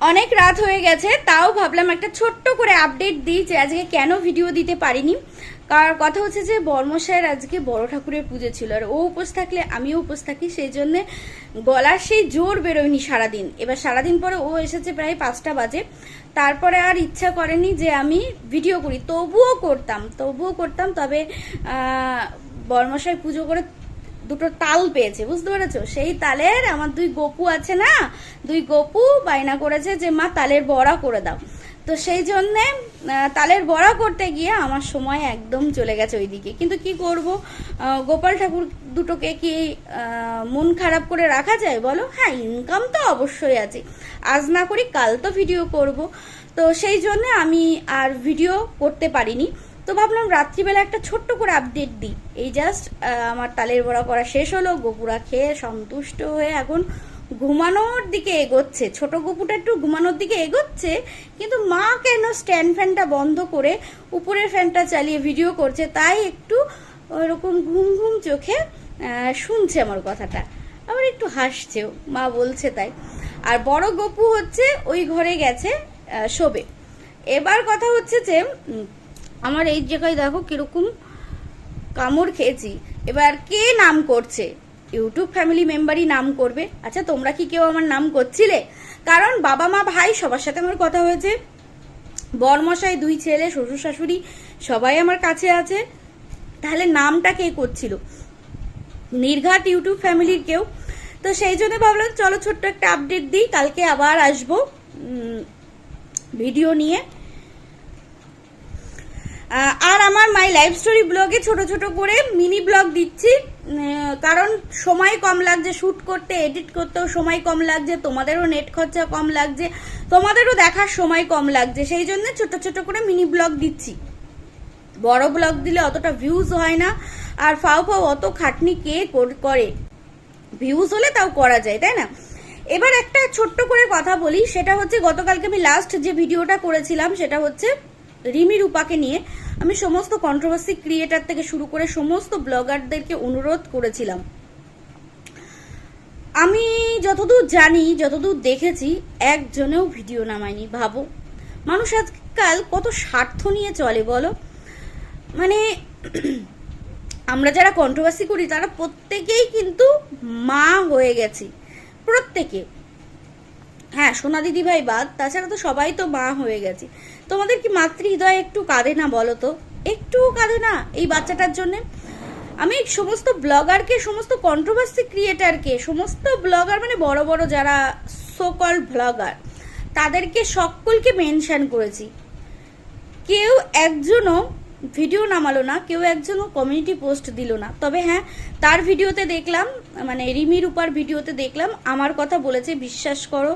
অনেক রাত হয়ে গেছে তাও ভাবলাম একটা ছোট্ট করে আপডেট দিই যে আজকে কেন ভিডিও দিতে পারিনি। কার কথা হচ্ছে যে বর্মশায়ের আজকে বড় ঠাকুরের পুজো ছিল আর ও উপোস থাকলে আমিও উপোস থাকি সেই জন্যে গলার সেই জোর বেরোয়নি সারাদিন। এবার সারাদিন পরে ও এসেছে প্রায় পাঁচটা বাজে। তারপরে আর ইচ্ছা করেনি যে আমি ভিডিও করি তবুও করতাম তবুও করতাম তবে আহ, বর্মশাই পুজো করে দুটো তাল পেয়েছে, বুঝতে পেরেছ? সেই তালের আমার দুই গপু আছে না? দুই গপু বায়না করেছে যে, মা, তালের বড়া করে দাও। তো সেই জন্যে তালের বড়া করতে গিয়ে আমার সময় একদম চলে গেছে ওইদিকে। কিন্তু কি করব? গোপাল ঠাকুর দুটোকে কি মন খারাপ করে রাখা যায় বলো? হ্যাঁ ইনকাম তো অবশ্যই আছে। আজ না করি, কাল তো ভিডিও করব। তো সেই জন্য আমি আর ভিডিও করতে পারিনি। তো ভাবলাম রাত্রিবেলা একটা ছোট্ট করে আপডেট দিই। এই জাস্ট আমার তালের বড়া করা শেষ হলো, গোপুরা খেয়ে সন্তুষ্ট হয়ে এখন ঘুমানোর দিকে এগোচ্ছে। ছোট গপুটা একটু ঘুমানোর দিকে এগোচ্ছে, কিন্তু মা কেন স্ট্যান্ড ফ্যানটা বন্ধ করে উপরের ফ্যানটা চালিয়ে ভিডিও করছে? তাই একটু ওরকম ঘুম ঘুম চোখে শুনছে আমার কথাটা। আবার একটু হাসছেও, মা বলছে তাই। আর বড় গপু হচ্ছে ওই ঘরে গেছে শোবে। এবার কথা হচ্ছে যে আমার এই জায়গায় দেখো কীরকম কামড় খেয়েছি। এবার কে নাম করছে? ইউটিউব ফ্যামিলি মেম্বারই নাম করবে। আচ্ছা তোমরা কি কেউ আমার নাম করছিলে? কারণ বাবা, মা, ভাই সবার সাথে আমার কথা হয়েছে। বরমশাই, দুই ছেলে, শ্বশুর, শাশুড়ি সবাই আমার কাছে আছে। তাহলে নামটা কে করছিল? নির্ঘাত ইউটিউব ফ্যামিলির কেউ। তো সেই জন্য ভাবলাম, চলো ছোট্ট একটা আপডেট দিই। কালকে আবার আসব ভিডিও নিয়ে। আর আমার মাই লাইফ স্টোরি ব্লগে ছোট ছোট করে মিনি ব্লগ দিচ্ছি। কারণ সময় কম লাগছে শ্যুট করতে এডিট করতেও সময় কম লাগছে, তোমাদেরও নেট খরচা কম লাগছে, তোমাদেরও দেখার সময় কম লাগছে। সেই জন্য ছোট ছোট করে মিনি ব্লগ দিচ্ছি। বড় ব্লগ দিলে অতটা ভিউজ হয় না, আর ফাও ফাও অত খাটনি কে করে ভিউজ হলে তাও করা যায়, তাই না? এবার একটা ছোট্ট করে কথা বলি, সেটা হচ্ছে গতকালকে আমি লাস্ট যে ভিডিওটা করেছিলাম, সেটা হচ্ছে রিমি রূপাকে নিয়ে। আমি সমস্ত কন্ট্রোভার্সি ক্রিয়েটার থেকে শুরু করে সমস্ত ব্লগারদেরকে অনুরোধ করেছিলাম। আমি যতদূর জানি, যতদূর দেখেছি, একজনেও ভিডিও নামায়নি, ভাবো। মানুষ আজকাল কত স্বার্থ নিয়ে চলে, বলো? মানে আমরা যারা কন্ট্রোভার্সি করি, তারা প্রত্যেকেই কিন্তু মা হয়ে গেছি। প্রত্যেকে। হ্যাঁ সোনা দিদি ভাই বাদ, তাছাড়া তো সবাই তো মা হয়ে গেছে। তোমাদের কি মাতৃ হৃদয় একটু কাঁদে না বলো তো? একটু কাঁদে না এই বাচ্চাটার জন্যে? আমি সমস্ত ব্লগারকে, সমস্ত কন্ট্রোভার্সি ক্রিয়েটারকে সমস্ত ব্লগার মানে বড় বড় যারা সোকল ব্লগার, তাদেরকে সকলকে মেনশন করেছি। কেউ একজনও ভিডিও নামালো না, কেউ একজনও কমিউনিটি পোস্ট দিল না। তবে হ্যাঁ তার ভিডিওতে দেখলাম মানে রিমির উপার ভিডিওতে দেখলাম, আমার কথা বলেছে, বিশ্বাস করো,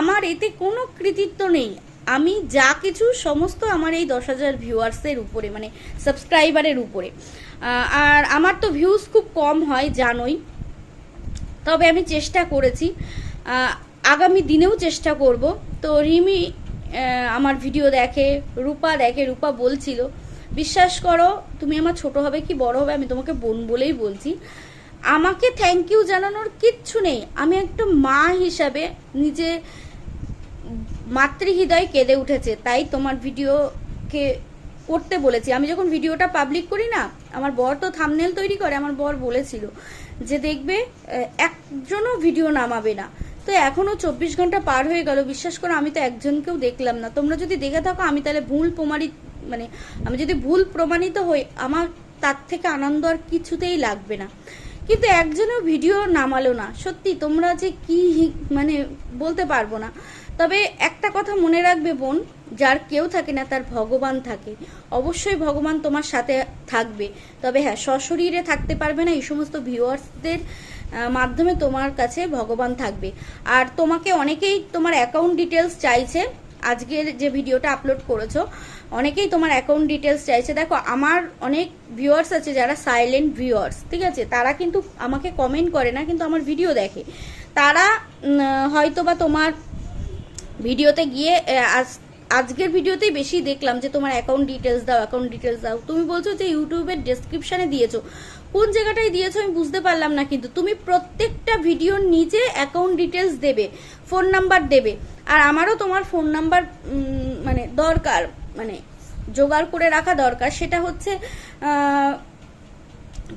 আমার এতে কোনো কৃতিত্ব নেই। আমি যা কিছু, সমস্ত আমার এই দশ হাজার ভিউয়ার্সের উপরে মানে সাবস্ক্রাইবারের উপরে। আর আমার তো ভিউজ খুব কম হয়, জানোই। তবে আমি চেষ্টা করেছি আগামী দিনেও চেষ্টা করব। তো রিমি আমার ভিডিও দেখে, রূপা দেখে, রূপা বলছিল বিশ্বাস করো, তুমি আমার ছোট হবে কি বড় হবে আমি তোমাকে বোন বলেই বলছি। আমাকে থ্যাংক ইউ জানানোর কিচ্ছু নেই। আমি একটা মা হিসাবে নিজে মাতৃহৃদয় কেঁদে উঠেছে, তাই তোমার ভিডিওকে করতে বলেছি। আমি যখন ভিডিওটা পাবলিক করি না, আমার বর তো থামনেল তৈরি করে, আমার বর বলেছিল যে দেখবে একজনও ভিডিও নামাবে না। তো এখনও চব্বিশ ঘণ্টা পার হয়ে গেল, বিশ্বাস করো আমি তো একজনকেও দেখলাম না। তোমরা যদি দেখে থাকো, আমি তাহলে ভুল প্রমাণিত মানে আমি যদি ভুল প্রমাণিত হই, আমার তার থেকে আনন্দ আর কিছুতেই লাগবে না। কিন্তু একজনও ভিডিও নামালো না। সত্যি, তোমরা যে কি মানে বলতে পারব না। তবে একটা কথা মনে রাখবে বোন, যার কেউ থাকে না, তার ভগবান থাকে। অবশ্যই ভগবান তোমার সাথে থাকবে। তবে হ্যাঁ সশরীরে থাকতে পারবে না, এই সমস্ত ভিউয়ার্সদের মাধ্যমে তোমার কাছে ভগবান থাকবে। আর তোমাকে অনেকেই তোমার অ্যাকাউন্ট ডিটেলস চাইছে। আজকের যে ভিডিওটা আপলোড করেছ অনেকেই তোমার অ্যাকাউন্ট ডিটেলস চাইছে। দেখো, আমার অনেক ভিউয়ার্স আছে যারা সাইলেন্ট ভিউয়ার্স ঠিক আছে? তারা কিন্তু আমাকে কমেন্ট করে না, কিন্তু আমার ভিডিও দেখে। তারা হয়তো বা তোমার ভিডিওতে গিয়ে আজ, আজকের ভিডিওতেই বেশি দেখলাম যে তোমার অ্যাকাউন্ট ডিটেলস দাও অ্যাকাউন্ট ডিটেলস দাও। তুমি বলছো যে ইউটিউবের ডেসক্রিপশনে দিয়েছ। কোন জায়গাটায় দিয়েছ আমি বুঝতে পারলাম না কিন্তু। তুমি প্রত্যেকটা ভিডিওর নিচে অ্যাকাউন্ট ডিটেলস দেবে ফোন নাম্বার দেবে। আর আমারও তোমার ফোন নাম্বার মানে দরকার। মানে জোগাড় করে রাখা দরকার। সেটা হচ্ছে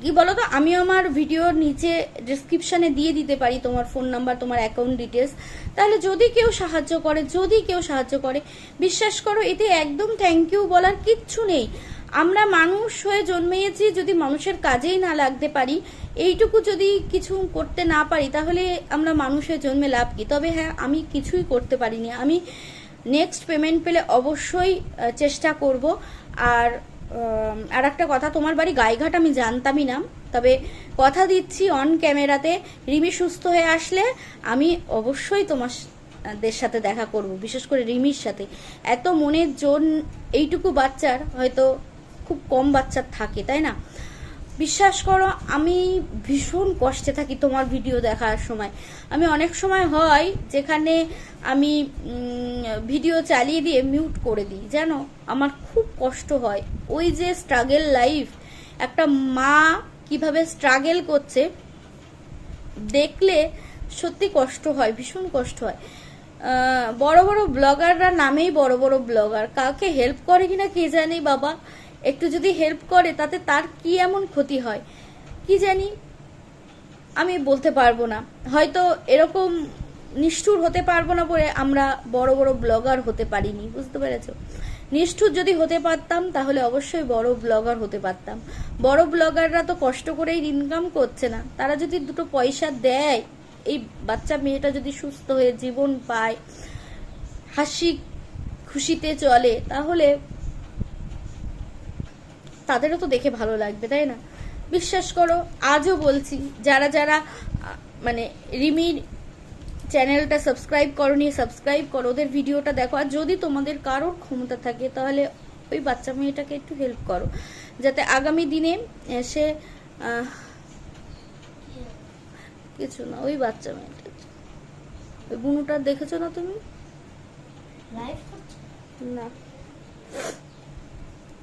কি বলতো, আমি আমার ভিডিওর নিচে ডিসক্রিপশনে দিয়ে দিতে পারি তোমার ফোন নাম্বার তোমার অ্যাকাউন্ট ডিটেলস তাহলে যদি কেউ সাহায্য করে, যদি কেউ সাহায্য করে, বিশ্বাস করো, এতে একদম থ্যাংক ইউ বলার কিচ্ছু নেই। আমরা মানুষ হয়ে জন্মেছি যদি মানুষের কাজেই না লাগতে পারি, এইটুকু যদি কিছু করতে না পারি, তাহলে আমরা মানুষের জন্মে লাভ কি? তবে হ্যাঁ আমি কিছুই করতে পারিনি। আমি নেক্সট পেমেন্ট পেলে অবশ্যই চেষ্টা করব। আর আর একটা কথা, তোমার বাড়ি গাইঘাট আমি জানতামই না। তবে কথা দিচ্ছি অন ক্যামেরাতে রিমি সুস্থ হয়ে আসলে আমি অবশ্যই তোমার দের সাথে দেখা করব, বিশেষ করে রিমির সাথে। এত মনের জোর এইটুকু বাচ্চার হয়তো খুব কম বাচ্চার থাকে, তাই না? বিশ্বাস করো, আমি ভীষণ কষ্টে থাকি তোমার ভিডিও দেখার সময়। আমি অনেক সময় হয় যেখানে আমি ভিডিও চালিয়ে দিয়ে মিউট করে দিই, জানো? আমার খুব কষ্ট হয়। ওই যে স্ট্রাগেল লাইফ একটা মা কীভাবে স্ট্রাগেল করছে, দেখলে সত্যি কষ্ট হয়, ভীষণ কষ্ট হয়। বড় বড় ব্লগাররা নামেই বড় বড় ব্লগার কাউকে হেল্প করে কিনা কে জানি বাবা। একটু যদি হেল্প করে, তাতে তার কি এমন ক্ষতি হয়? কি জানি? আমি বলতে পারব না। হয়তো এরকম নিষ্ঠুর হতে পারব না বলে আমরা বড় বড় ব্লগার হতে পারিনি, বুঝতে পেরেছ? নিষ্ঠুর যদি হতে পারতাম, তাহলে অবশ্যই বড় ব্লগার হতে পারতাম। বড় ব্লগাররা তো কষ্ট করেই ইনকাম করছে না। তারা যদি দুটো পয়সা দেয়, এই বাচ্চা মেয়েটা যদি সুস্থ হয়ে জীবন পায়, হাসি খুশিতে চলে, তাহলে তাদেরও তো দেখে ভালো লাগবে তাই না? বিশ্বাস করো আজও বলছি যারা যারা মানে রিমির চ্যানেলটা সাবস্ক্রাইব করো নিয়ে সাবস্ক্রাইব করো ওদের ভিডিওটা দেখো। আর যদি তোমাদের কারোর ক্ষমতা থাকে তাহলে ওই বাচ্চা মেয়েটাকে একটু হেল্প করো যাতে আগামী দিনে আহ, কিছু না ওই বাচ্চা মেয়েটা ওই বুনুটা দেখেছ না তুমি? না।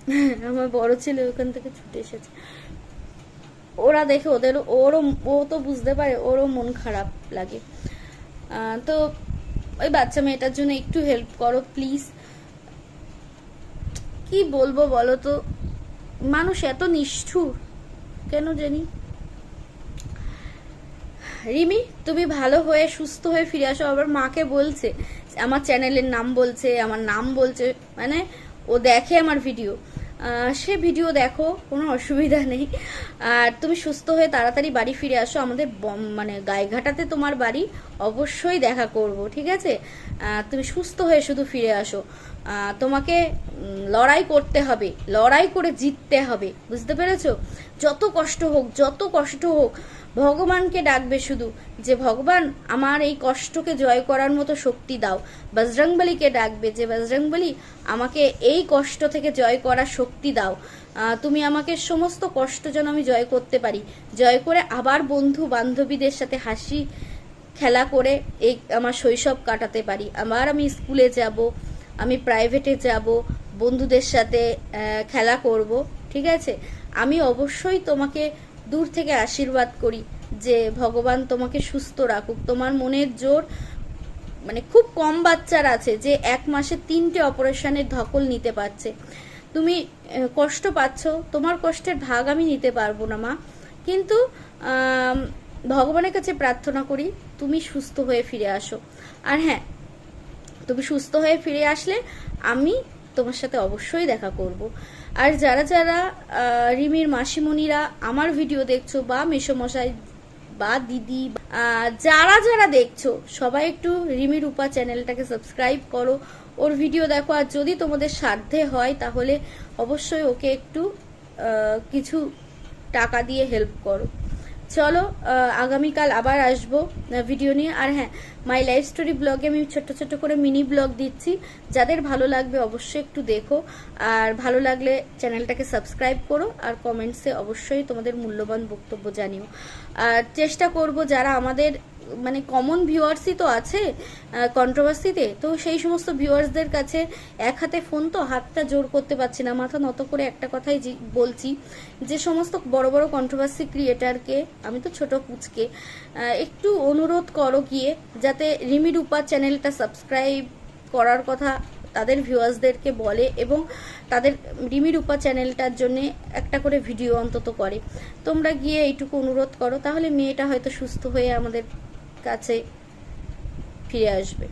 আমার বড় ছেলে ওখান থেকে ছুটে এসেছে। ওরা দেখে ওদের, ওরও, ও তো বুঝতে পারে, ওরও মন খারাপ লাগে। তো ওই বাচ্চা মেয়েটার জন্য একটু হেল্প করো প্লিজ কি বলব বলো তো? মানুষ এত নিষ্ঠুর, কেন জানি? রিমি, তুমি ভালো হয়ে, সুস্থ হয়ে ফিরে আসো। আবার মাকে বলছে, আমার চ্যানেলের নাম বলছে, আমার নাম বলছে মানে ও দেখে আমার ভিডিও সে ভিডিও দেখো, কোনো অসুবিধা নেই। আর তুমি সুস্থ হয়ে তাড়াতাড়ি বাড়ি ফিরে আসো। আমাদের মানে গায়েঘাটাতে তোমার বাড়ি অবশ্যই দেখা করব, ঠিক আছে? তুমি সুস্থ হয়ে শুধু ফিরে আসো। তোমাকে লড়াই করতে হবে, লড়াই করে জিততে হবে। বুঝতে পেরেছ? যত কষ্ট হোক, যত কষ্ট হোক, ভগবানকে ডাকবে শুধু যে, ভগবান, আমার এই কষ্টকে জয় করার মতো শক্তি দাও। বজরংবলীকে ডাকবে যে, বজরংবলী, আমাকে এই কষ্ট থেকে জয় করার শক্তি দাও। তুমি আমাকে সমস্ত কষ্ট যেন আমি জয় করতে পারি। জয় করে আবার বন্ধু বান্ধবীদের সাথে হাসি খেলা করে এই আমার শৈশব কাটাতে পারি। আবার আমি স্কুলে যাব, আমি প্রাইভেটে যাব বন্ধুদের সাথে খেলা করব, ঠিক আছে? আমি অবশ্যই তোমাকে দূর থেকে আশীর্বাদ করি যে ভগবান তোমাকে সুস্থ রাখুক। তোমার মনের জোর মানে খুব কম বাচ্চার আছে যে এক মাসে তিনটে অপারেশনের ধকল নিতে পারছে। তুমি কষ্ট পাচ্ছ, তোমার কষ্টের ভাগ আমি নিতে পারব না, মা। কিন্তু ভগবানের কাছে প্রার্থনা করি, তুমি সুস্থ হয়ে ফিরে আসো। আর হ্যাঁ তুমি সুস্থ হয়ে ফিরে আসলে আমি তোমার সাথে অবশ্যই দেখা করব। আর যারা যারা রিমির মাসিমণিরা আমার ভিডিও দেখছ বা মেসোমশাই বা দিদি যারা যারা দেখছ, সবাই একটু রিমি রূপা চ্যানেলটাকে সাবস্ক্রাইব করো। ওর ভিডিও দেখো। আর যদি তোমাদের সাধ্যে হয়, তাহলে অবশ্যই ওকে একটু কিছু টাকা দিয়ে হেল্প করো। চলো আগামীকাল আবার আসব ভিডিও নিয়ে। আর হ্যাঁ মাই লাইফ স্টোরি ব্লগে আমি ছোট ছোট করে মিনি ব্লগ দিচ্ছি। যাদের ভালো লাগবে অবশ্যই একটু দেখো। আর ভালো লাগলে চ্যানেলটাকে সাবস্ক্রাইব করো আর কমেন্টসে অবশ্যই তোমাদের মূল্যবান বক্তব্য জানিও। আর চেষ্টা করব যারা আমাদের মানে কমন ভিউয়ার্সই তো আছে কন্ট্রোভার্সিতে তো সেই সমস্ত ভিউয়ার্সদের কাছে এক হাতে ফোন তো হাতটা জোর করতে পারছি না, মাথা নত করে একটা কথাই বলছি যে সমস্ত বড় বড় কন্ট্রোভার্সি ক্রিয়েটারকে আমি তো ছোট পুচকে একটু অনুরোধ করো গিয়ে যাতে রিমি রূপা চ্যানেলটা সাবস্ক্রাইব করার কথা তাদের ভিউয়ার্সদেরকে বলে এবং তাদের রিমি রূপা চ্যানেলটার জন্য একটা করে ভিডিও অন্তত করে। তোমরা গিয়ে এইটুকু অনুরোধ করো, তাহলে মেয়েটা হয়তো সুস্থ হয়ে আমাদের কাছে ফিরে আসবে।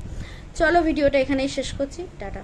চলো ভিডিওটা এখানেই শেষ করছি। টাটা।